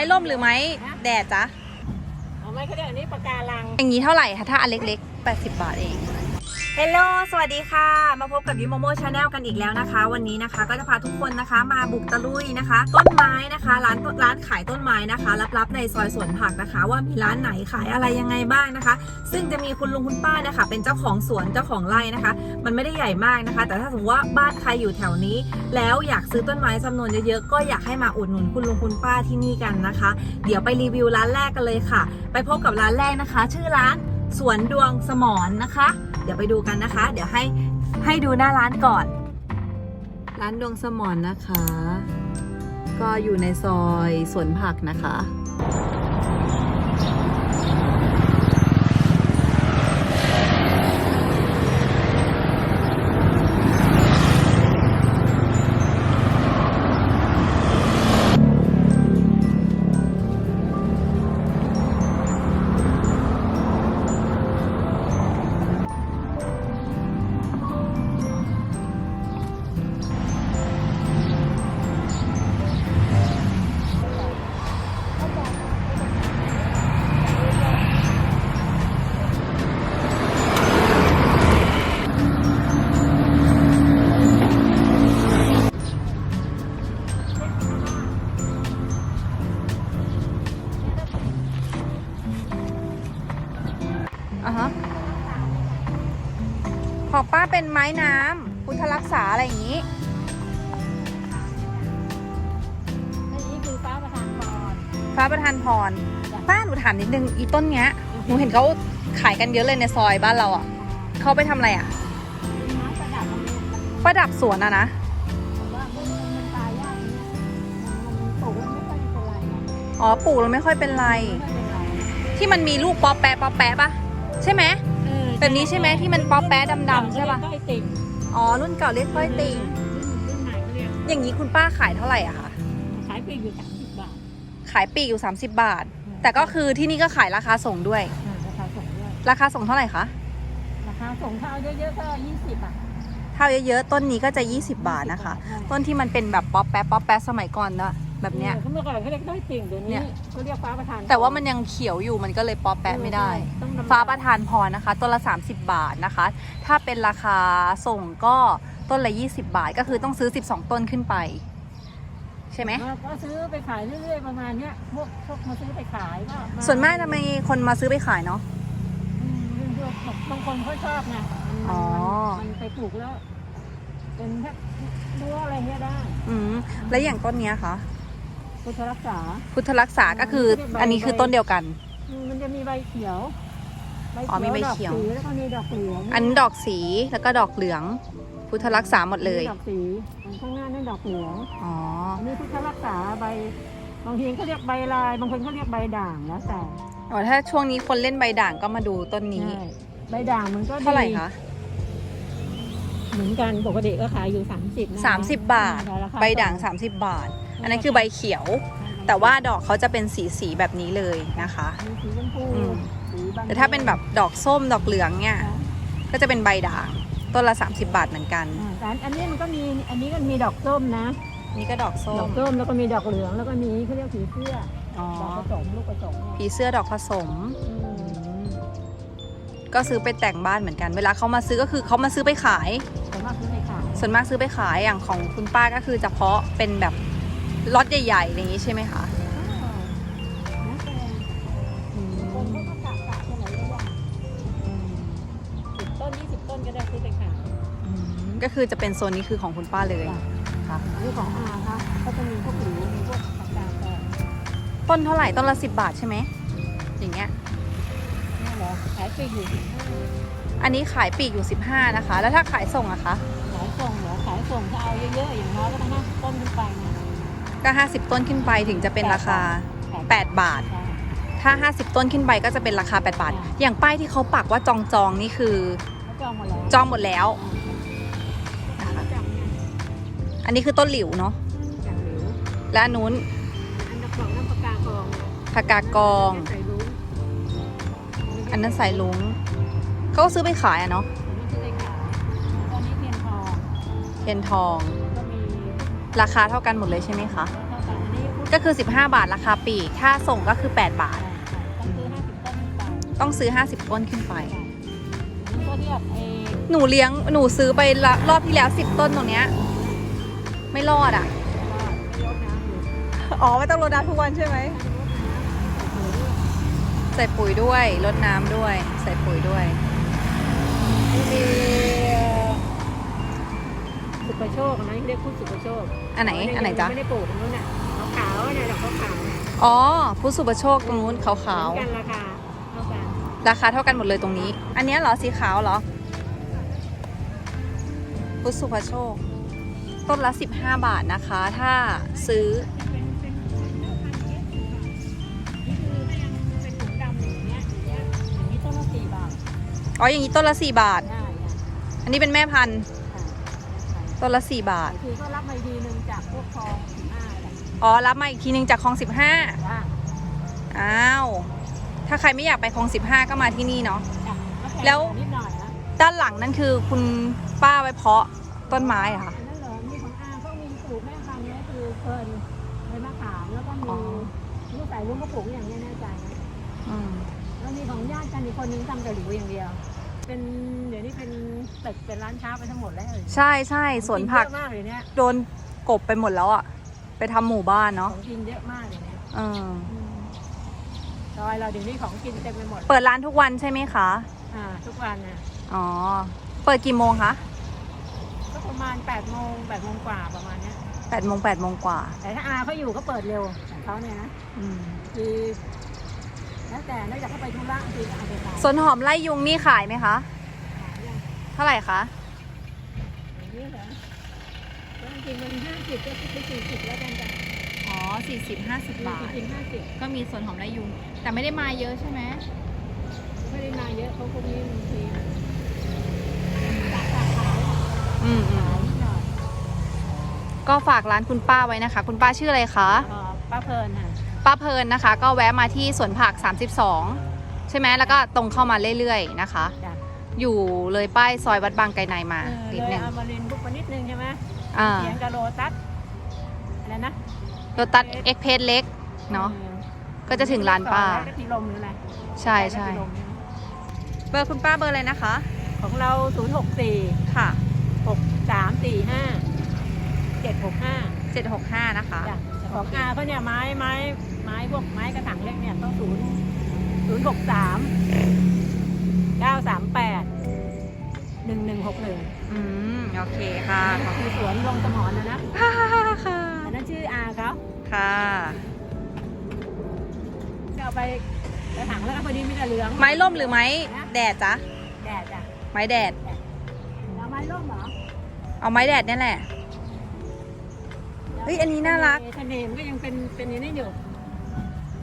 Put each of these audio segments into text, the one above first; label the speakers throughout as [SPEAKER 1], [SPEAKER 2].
[SPEAKER 1] ไม้ร่มหรือไม้แดดจ๊ะ
[SPEAKER 2] เอาไม้เขาเรียกอันนี้ปากการัง
[SPEAKER 1] อย่างนี้เท่าไหร่คะถ้าอันเล็กๆ 80 บาทเองเฮลโลสวัสดีค่ะ มาพบกับยิโมโมชาแนลกันอีกแล้วนะคะ วันนี้นะคะก็จะพาทุกคนนะคะ มาบุกตะลุยนะคะ ต้นไม้นะคะ ร้านร้านขายต้นไม้นะคะลับๆในซอยสวนผักนะคะ ว่ามีร้านไหนขายอะไรยังไงบ้างนะคะ ซึ่งจะมีคุณลุงคุณป้านะคะ เป็นเจ้าของสวนเจ้าของไร่นะคะ มันไม่ได้ใหญ่มากนะคะ แต่ถ้าสมมติว่าบ้านใครอยู่แถวนี้ แล้วอยากซื้อต้นไม้จำนวนเยอะๆก็อยากให้มาอุดหนุนคุณลุงคุณป้าที่นี่กันนะคะ เดี๋ยวไปรีวิวร้านแรกกันเลยค่ะ ไปพบกับร้านแรกนะคะ ชื่อร้านสวนดวงสมอนนะคะ ดี๋ยวไปดูกันนะคะ เดี๋ยวให้ให้ดูหน้าร้านก่อน ร้านดวงสมอนนะคะ ก็อยู่ในซอยสวนผักนะคะ อะฮะของป้าเป็นไม้น้ำพุทธรักษาอะไรอย่างนี้
[SPEAKER 2] อันนี้คือฟ้าประทานพร
[SPEAKER 1] ฟ้าประทานพรป้าหนูถามนิดนึงอีต้นเนี้ยหนูเห็นเขาขายกันเยอะเลยในซอยบ้านเราอะเขาไปทำอะไรอะ
[SPEAKER 2] เป็นไม้ประดับมันมัน
[SPEAKER 1] ประดับสวนอะนะ
[SPEAKER 2] แต่ว่ามันมันตายยากเนี่ยมันมันปลูกแล้วไม่ค่อยเป็นไรนะ
[SPEAKER 1] อ๋อปลูกแล้วไม่ค่อยเป็นไร
[SPEAKER 2] ไม่ค่อยเป็นไร
[SPEAKER 1] ที่มันมีลูกป๊อปแปะป๊อปแปะปะ ใช่ไหม
[SPEAKER 2] เออ
[SPEAKER 1] แบบนี้ใช่ไหมที่มันป๊อปแป๊ะดำๆใช่ปะ
[SPEAKER 2] ก็เรียกต้อยติ่ง
[SPEAKER 1] อ๋อรุ่นเก่าเรียกก้อยติง
[SPEAKER 2] รุ่นรุ่นไหนเขาเรียก
[SPEAKER 1] อย่างนี้คุณป้าขายเท่าไหร่อะคะ
[SPEAKER 2] ขายปีกอยู่สามสิบบาท
[SPEAKER 1] ขายปลีกอยู่30บาท แต่ก็คือที่นี่ก็ขายราคาส่งด้วย
[SPEAKER 2] อ่าราคาส่งด้วย
[SPEAKER 1] ราคาส่งเท่าไหร่คะ
[SPEAKER 2] ราคาส่งเท่าเยอะๆก็ยี่สิบอะ
[SPEAKER 1] เท่าเยอะๆต้นนี้ก็จะ 20 บาทนะคะ
[SPEAKER 2] ใช่
[SPEAKER 1] ต้นที่มันเป็นแบบป๊อปแป๊ะป๊อปแป๊ะสมัยก่อนนะ แบบเนี้ย
[SPEAKER 2] เขาเมื่อก่อนเขาเรียกต้อยติ่งเดี๋ยว
[SPEAKER 1] เนี่
[SPEAKER 2] นี้
[SPEAKER 1] ย
[SPEAKER 2] เขาเรียกฟ้าประทาน
[SPEAKER 1] แต่ว่ามันยังเขียวอยู่มันก็เลยป๊อปแป๊ะไม่ได้
[SPEAKER 2] ต้องดำ
[SPEAKER 1] ฟ้าประทานพรนะคะต้นละ 30 บาทนะคะ ถ้าเป็นราคาส่งก็ต้นละ 20 บาท ก็คือต้องซื้อ 12 ต้นขึ้นไป ใช่ไหม
[SPEAKER 2] ก็ซื้อไปขายเรื่อยๆประมาณเนี้ยพวกพวกมาซื้อไปขายก็
[SPEAKER 1] ส่วนมากทำไมคนมาซื้อไปขายเนาะ
[SPEAKER 2] อืมพวกบางคนเขาชอบไงมัน
[SPEAKER 1] อ๋อ
[SPEAKER 2] มันมันไปปลูกแล้ว เป็นแค่รั้วอะไรเงี้ยได้
[SPEAKER 1] อืมแล้วอย่างต้นเนี้ยคะ
[SPEAKER 2] พุทธรักษา
[SPEAKER 1] พุทธรักษาก็คืออันนี้คือต้นเดียวกัน
[SPEAKER 2] อืมมันจะมีใบเขียวใบ
[SPEAKER 1] อ๋อมีใบเขียว
[SPEAKER 2] ดอกสีแล้วก็มีดอกเหลือง
[SPEAKER 1] อันนี้ดอกสีแล้วก็ดอกเหลือง พุทธรักษาหมดเลย
[SPEAKER 2] ดอกสีข้างหน้านั่นดอกเหลือง
[SPEAKER 1] อ๋อ
[SPEAKER 2] อันนี้พุทธรักษาใบบางทีเขาเรียกใบลายบางคนเขาเรียกใบด่างแล้วแต่
[SPEAKER 1] อ๋อถ้าช่วงนี้คนเล่นใบด่างก็มาดูต้นนี้
[SPEAKER 2] ใช่ใบด่างมันก็ดี
[SPEAKER 1] เท่าไหร่คะ
[SPEAKER 2] เหมือนกันปกติก็ขายอยู่ 30นะ
[SPEAKER 1] 30 บาท
[SPEAKER 2] แต่ราค
[SPEAKER 1] ใบด่าง 30 บาท อันนั้นคือใบเขียว แต่ว่าดอกเขาจะเป็นสีสีๆแบบนี้เลยนะคะ
[SPEAKER 2] มีสีชมพู
[SPEAKER 1] อืม
[SPEAKER 2] สีบาน
[SPEAKER 1] แต่ถ้าเป็นแบบดอกส้มดอกเหลืองเนี่ย ก็จะเป็นใบด่างต้นละ 30 บาทเหมือนกัน
[SPEAKER 2] อ่าแต่อันนี้มันก็มีอันนี้ก็มีดอกส้มนะ
[SPEAKER 1] นี่ก็ดอกส้
[SPEAKER 2] ดอ
[SPEAKER 1] ม
[SPEAKER 2] กส้มแล้วก็มีดอกเหลืองแล้วก็มีเขาเรียกผีเสื้อ
[SPEAKER 1] อ๋อ
[SPEAKER 2] ดอกผสมลูกผสมเนี่ย
[SPEAKER 1] ผีเสื้อดอกผสม
[SPEAKER 2] อืม
[SPEAKER 1] อืมก็ซื้อไปแต่งบ้านเหมือนกัน เวลาเขามาซื้อก็คือเขามาซื้อไปขาย
[SPEAKER 2] ส่วนมากซื้อในขาย
[SPEAKER 1] ส่วนมากซื้อไปขายอย่างของคุณป้าก็คือเฉพาะเป็นแบบ ล็อตใหญ่ๆอย่างนี้ใช่ไหมคะ
[SPEAKER 2] อ้าวแล้วแต่
[SPEAKER 1] อืม
[SPEAKER 2] คนเขาก็กะกะไปไหนก็ได้สิบต้นยี่สิบต้นก็ได้ซื้อไปขาย
[SPEAKER 1] อืมก็คือจะเป็นโซนนี้คือของคุณป้าเลยค่ะ
[SPEAKER 2] นี่ของอาค่ะก็จะมีพวกหลิวมีพวกปากกาแดง
[SPEAKER 1] ต้นเท่าไหร่ต้นละสิบบาทใช่ไหมอย่างเงี้ย
[SPEAKER 2] นี่เหรอขายปลีกอยู่สิบห้า
[SPEAKER 1] อันนี้ขายปลีกอยู่ 15 นะคะ แล้วถ้าขายส่งอะคะ
[SPEAKER 2] ขายส่งเหรอขายส่งถ้าเอาเยอะๆอย่างน้อยก็ต้องห้าสิบต้นขึ้นไปนะ
[SPEAKER 1] ก็ 50 ต้นขึ้นไปถึงจะเป็นราคา
[SPEAKER 2] แปด
[SPEAKER 1] 8บาท
[SPEAKER 2] ใช่
[SPEAKER 1] ถ้า 50 ต้นขึ้นไปก็จะเป็นราคา 8 บาท อย่างป้ายที่เขาปักว่าจองจองๆนี่คือ
[SPEAKER 2] เขาจองหมดแล้ว
[SPEAKER 1] จองหมดแล้ว
[SPEAKER 2] อ่าจองเนี่ย
[SPEAKER 1] อันนี้คือต้นหลิวเนาะ
[SPEAKER 2] จองหลิว
[SPEAKER 1] และอันนู้น
[SPEAKER 2] อันดับสองน้ำปากกากองเนี่ย
[SPEAKER 1] ผักกากอง
[SPEAKER 2] ใส่ลุ้ง
[SPEAKER 1] อันนั้นสายลุงเขาก็ซื้อไปขายอะเนาะ
[SPEAKER 2] อันนี้คือเลขาตอนนี้เทียนทอง
[SPEAKER 1] ราคาเท่ากันหมดเลยใช่ไหมคะ
[SPEAKER 2] แล้วก็อันนี้พุทธ
[SPEAKER 1] ก็คือ 15 บาทราคาปลีกถ้าส่งก็คือ 8 บาท
[SPEAKER 2] ต้องซื้อห้าสิบต้นขึ้นไป
[SPEAKER 1] ต้องซื้อ50 ต้นขึ้นไป
[SPEAKER 2] อันนี้ก็เรียกเอ
[SPEAKER 1] หนูเลี้ยงหนูซื้อไปละรอบที่แล้ว 10 ต้นตรงเนี้ย ไม่รอดอะ
[SPEAKER 2] ว่าไม่ยกน้ำอยู่
[SPEAKER 1] อ๋อ ไม่ต้องรดน้ำทุกวันใช่ไหม ใส่ปุ๋ยด้วยรดน้ำด้วย ใส่ปุ๋ยด้วย
[SPEAKER 2] มี สุภโชคนะเรียกพูดสุภโชค
[SPEAKER 1] อันไหนอันไหนจ๊ะ
[SPEAKER 2] ไม่ได้ปลูกตรงนู้นน่ะขาวๆเนี่ยดอกขาวๆ
[SPEAKER 1] อ๋อพุทธสุปโชคตรงนู้นขาว
[SPEAKER 2] เหมือนกันราคาเท่ากัน
[SPEAKER 1] ๆราคาเท่ากันหมดเลยตรงนี้ อันเนี้ยเหรอสีขาวเหรอพุทธสุปโชค ต้นละ 15 บาทนะคะ ถ้าซื้อ
[SPEAKER 2] เป็นเป็นเนื้อพันธุ์เอสสี่บาทนี่คือถ้ายังเป็นถุงดำอย่างเงี้ยอย่างเงี้ยอย่างนี้ต้นละสี่บาท
[SPEAKER 1] อ๋ออย่างนี้ต้นละ 4 บาท
[SPEAKER 2] ได้ค่ะ
[SPEAKER 1] อันนี้เป็นแม่พันธุ์
[SPEAKER 2] ค่ะ
[SPEAKER 1] ต้นละ 4 บาท
[SPEAKER 2] คือก็รับมาอีกทีหนึ่งจากพวกคลองสิบห้าแหละ
[SPEAKER 1] อ๋อ รับมาอีกทีนึงจากคลอง 15
[SPEAKER 2] ว่า
[SPEAKER 1] อ้าว ถ้าใครไม่อยากไปคลอง 15 ก็มาที่นี่เนาะ
[SPEAKER 2] จ้ะก็พง
[SPEAKER 1] แล้ว
[SPEAKER 2] นิดหน่อยนะ
[SPEAKER 1] ด้านหลังนั่นคือคุณป้าไว้เพาะต้นไม้เหรอะค่ะ
[SPEAKER 2] อันนั้นเหรอมีของอาก็มีปลูกแม่พันธุ์เนี้ยคือเพิร์นใบมะขามแล้วก็มี
[SPEAKER 1] อ๋อ
[SPEAKER 2] ลูกไก่ลูกก็ปลูกอย่างเงี้ยแน่ใจนะ
[SPEAKER 1] อืม
[SPEAKER 2] แล้วมีของญาติกันอีกคนนึงทำแต่หลิวอย่างเดียว เป็นเดี๋ยวนี้เป็นตึกเป็นร้านค้าไปทั้งหมดแล้ว
[SPEAKER 1] ใช่ใช่สวนผัก
[SPEAKER 2] เยอะมากเลยเนี่ย
[SPEAKER 1] โดนกบไปหมดแล้วอะไปทำหมู่บ้าน
[SPEAKER 2] ข
[SPEAKER 1] เนาะ
[SPEAKER 2] องกินเยอะมากเลยเนี่ย
[SPEAKER 1] เออ
[SPEAKER 2] อืมซอยเราเดี๋ยวนี้ของกินเต็มไปหมด
[SPEAKER 1] เปิดร้านทุกวันใช่ไหมคะ
[SPEAKER 2] อ่าทุกวันน่ะ
[SPEAKER 1] อ๋อ เปิดกี่โมงคะ
[SPEAKER 2] ก็ประมาณ8ปดโมงแปดโมงกว่าประมาณเนี้ย
[SPEAKER 1] แปดโมงแปดโมงกว่า
[SPEAKER 2] แต่ถ้าอาเขาอยู่ก็เปิดเร็วของเขาเนี่ยนะ
[SPEAKER 1] อืม
[SPEAKER 2] คือ แล้วแต่นอกจากเขาไปธุระคือเอาไปขาย
[SPEAKER 1] สวนหอมไล่ยุงนี่ขายไหมคะ
[SPEAKER 2] ขายอย่าง
[SPEAKER 1] เท่าไหร่คะ
[SPEAKER 2] อย่างนี้เหรอแล้วจริงๆมันห้าสิบก็คือสี่สิบแล้วกันจ้ะ
[SPEAKER 1] อ๋อสี่สิบห้าสิบบาท
[SPEAKER 2] จริงๆห้าสิบ
[SPEAKER 1] ก็มีสวนหอมไล่ยุง แต่ไม่ได้มาเยอะใช่ไหม
[SPEAKER 2] ไม่ได้มาเยอะเขาพวกนี้บางทีราคาขาย
[SPEAKER 1] อืมอืม
[SPEAKER 2] ขายนิดหน่อย
[SPEAKER 1] ก็ฝากร้านคุณป้าไว้นะคะ คุณป้าชื่ออะไรคะ
[SPEAKER 2] อ๋อป้าเพลินค่ะ
[SPEAKER 1] ป้าเพลินนะคะ ก็แวะมาที่สวนผัก 32 ใช่ไหมแล้วก็ตรงเข้ามาเรื่อยๆนะคะ
[SPEAKER 2] จ้ะ
[SPEAKER 1] อยู่เลยป้ายซอยวัดบางไกรในมา
[SPEAKER 2] เออ
[SPEAKER 1] นิด
[SPEAKER 2] เลย
[SPEAKER 1] นึง
[SPEAKER 2] เอามาเรียนบุกมานิดนึงใช่ไหม
[SPEAKER 1] อ่า
[SPEAKER 2] เสียงกับโลตัสอะไรนะ
[SPEAKER 1] โรตัสเอ็กเพสเล็กเนาะ
[SPEAKER 2] ออ
[SPEAKER 1] ก็จะถึงร้านป้า
[SPEAKER 2] ซอยกะทิลมหรืออะไร
[SPEAKER 1] ใช่ใช่
[SPEAKER 2] กะทิลมเนี่ย
[SPEAKER 1] เบอร์คุณป้าเบอร์อะไรนะคะ
[SPEAKER 2] ของเรา 0 6 4
[SPEAKER 1] ค่ะ
[SPEAKER 2] 6 3 4 5 7 6 5
[SPEAKER 1] 765 นะคะ
[SPEAKER 2] จ้ะ ของอาเขาเนี่ยไม้ไม้ไม้พวกไม้กระถางเล็กเนี่ยต้องศูนย์ศูนย์หกสามเก้าสามแปดหนึ่งหนึ่งหกหนึ่ง
[SPEAKER 1] อืมโอเคค่ะ
[SPEAKER 2] คือสวนลงสมอนนะนะ
[SPEAKER 1] ค่ะ
[SPEAKER 2] อันนั้นชื่ออาเขา
[SPEAKER 1] ค่ะ
[SPEAKER 2] จะเอาไปกระถางแล้วก็พอดีมีแต่เหลือง
[SPEAKER 1] ไม้ร่มหรือไม้แดดจ๊ะ
[SPEAKER 2] แดดจ้ะ
[SPEAKER 1] ไม้แดด
[SPEAKER 2] เอาไม้ร่มเหรอ
[SPEAKER 1] เอาไม้แดดเนี่ยแหละเฮ้ยอันนี้น่ารัก
[SPEAKER 2] ทะเนมก็ยังเป็นเป็นอย่างนี้อยู่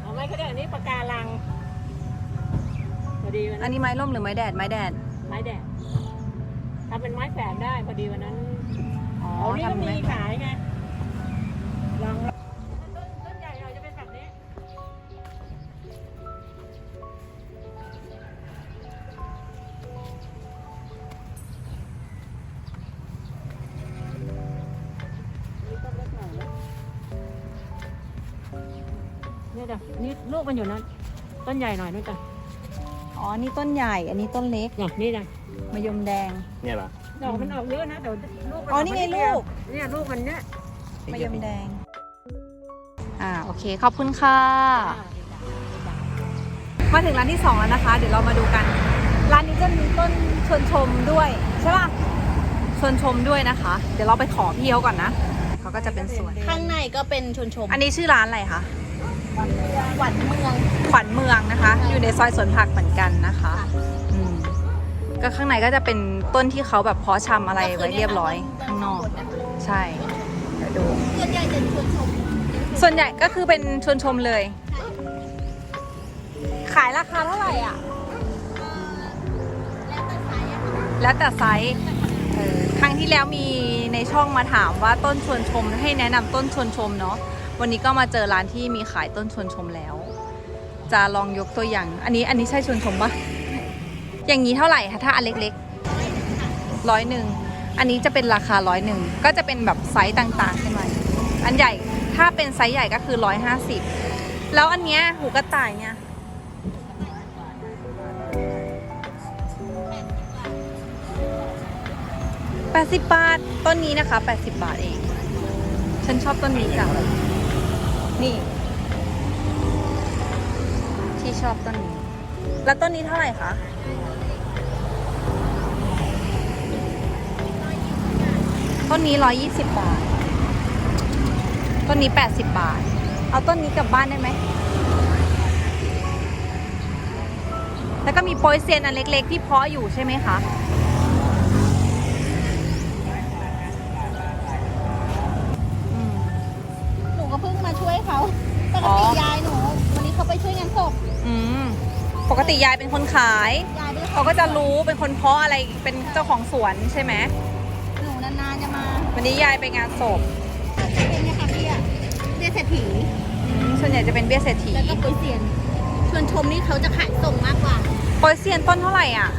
[SPEAKER 2] เอาไม้เขาเรียกอันนี้ปากการังพอดีวัน
[SPEAKER 1] อั
[SPEAKER 2] นั้นน
[SPEAKER 1] นี้ไม้ร่มหรือไม้แดดไม้แดด
[SPEAKER 2] ไม้แดดทำเป็นไม้แฝดได้พอดีวันนั้น
[SPEAKER 1] อ๋อ
[SPEAKER 2] อ๋อนี่ก็
[SPEAKER 1] ทำ
[SPEAKER 2] มี
[SPEAKER 1] ไม้
[SPEAKER 2] ขายไงลอง นี่จ้ะนี่ลูกมันอยู่นั้น ต้นใหญ่หน่อยนู่นจ้ะ
[SPEAKER 1] อ๋อ นี่ต้นใหญ่ อันนี้ต้นเล็ก
[SPEAKER 2] นี่นี่จ้ะ
[SPEAKER 1] มะยมแดง
[SPEAKER 3] เนี่ยเหรอ
[SPEAKER 2] ดอกมันออกเยอะนะแต่ลูกมั
[SPEAKER 1] อ๋อ นี่ไง
[SPEAKER 2] กมาดเดียว
[SPEAKER 1] ลูก
[SPEAKER 2] เนี่ยลูกมันเนี่ย
[SPEAKER 1] มะยมแดง อ่า โอเค ขอบคุณค่ะ มาถึงร้านที่สองแล้วนะคะ เดี๋ยวเรามาดูกัน ร้านนี้จะมีต้นชวนชมด้วย ใช่ป่ะ ชวนชมด้วยนะคะ เดี๋ยวเราไปขอพี่เขาก่อนนะ เขาก็จะเป็นสวน
[SPEAKER 4] ข้างในก็เป็นชนชม
[SPEAKER 1] อันนี้ชื่อร้านอะไรคะ
[SPEAKER 4] หวัดเมือง
[SPEAKER 1] ขวัญเมืองนะคะ อยู่ในซอยสวนผักเหมือนกันนะคะอืมก็ข้างในก็จะเป็นต้นที่เขาแบบเพาะชำอะไรไว้เรียบร้อยข้างนอก ใช่เดี๋ยวดู
[SPEAKER 4] ส่วนใหญ่จะชวนชม
[SPEAKER 1] ส่วนใหญ่ก็คือเป็นชวนชมเลย ขายราคาเท่าไหร่อะ
[SPEAKER 4] แล้วแต่ไซส์อะค่ะ
[SPEAKER 1] แล้วแต่ไซส์เออครั้งที่แล้วมีในช่องมาถามว่าต้นชวนชมให้แนะนำต้นชวนชมเนาะ วันนี้ก็มาเจอร้านที่มีขายต้นชวนชมแล้ว จะลองยกตัวอย่าง อันนี้อันนี้ใช่ชวนชมปะอย่างนี้เท่าไหร่คะถ้าอันเล็กๆร้อยหนึ่งอันนี้จะเป็นราคาร้อยหนึ่งก็จะเป็นแบบไซส์ต่างๆขึ้นมาอันใหญ่ถ้าเป็นไซส์ใหญ่ก็คือ150แล้วอันเนี้ยหูกระต่ายเนี่ย80บบาท ต้นนี้นะคะ80บาทเอง ฉันชอบต้นนี้จัง นี่ ที่ชอบต้นนี้ แล้วต้นนี้เท่าไหร่คะต้นนี้120บบาท ต้นนี้80บาท เอาต้นนี้กลับบ้านได้ไหม แล้วก็มีโปยเซียนอันเล็ก ๆ ที่เพาะอยู่ใช่ไหมคะ
[SPEAKER 4] ปก
[SPEAKER 1] อ๋
[SPEAKER 4] ติ
[SPEAKER 1] อ
[SPEAKER 4] ยายหนู วันนี้เขาไปช่วยงานศพ
[SPEAKER 1] อืมปกติยายเป็นคนขาย
[SPEAKER 4] ยายด้วย
[SPEAKER 1] เขาก็จะรู้เป็นคนเพาะอะไรเป็นเจ้าของสวนใช่ไหม
[SPEAKER 4] หนูนานๆจะมา
[SPEAKER 1] วันนี้ยายไปงานศพ
[SPEAKER 4] เป็นเนี่ยค่ะพี่อะเรียกเศรษฐี
[SPEAKER 1] อืมส่วนใหญ่จะเป็นเบี้ยเศรษฐี
[SPEAKER 4] แล้วก็ปุ้ยเซียนชวนชมนี่เขาจะขายส่งมากกว่า
[SPEAKER 1] โปยเซียนต้นเท่าไหร่อะ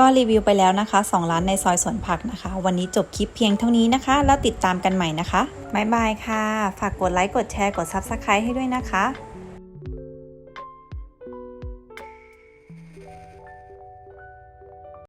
[SPEAKER 3] ก็รีวิวไปแล้วนะคะ 2 ร้านในซอยสวนผักนะคะ วันนี้จบคลิปเพียงเท่านี้นะคะ แล้วติดตามกันใหม่นะคะ บ๊ายบายค่ะ ฝากกดไลค์ กดแชร์ กด Subscribe ให้ด้วยนะคะ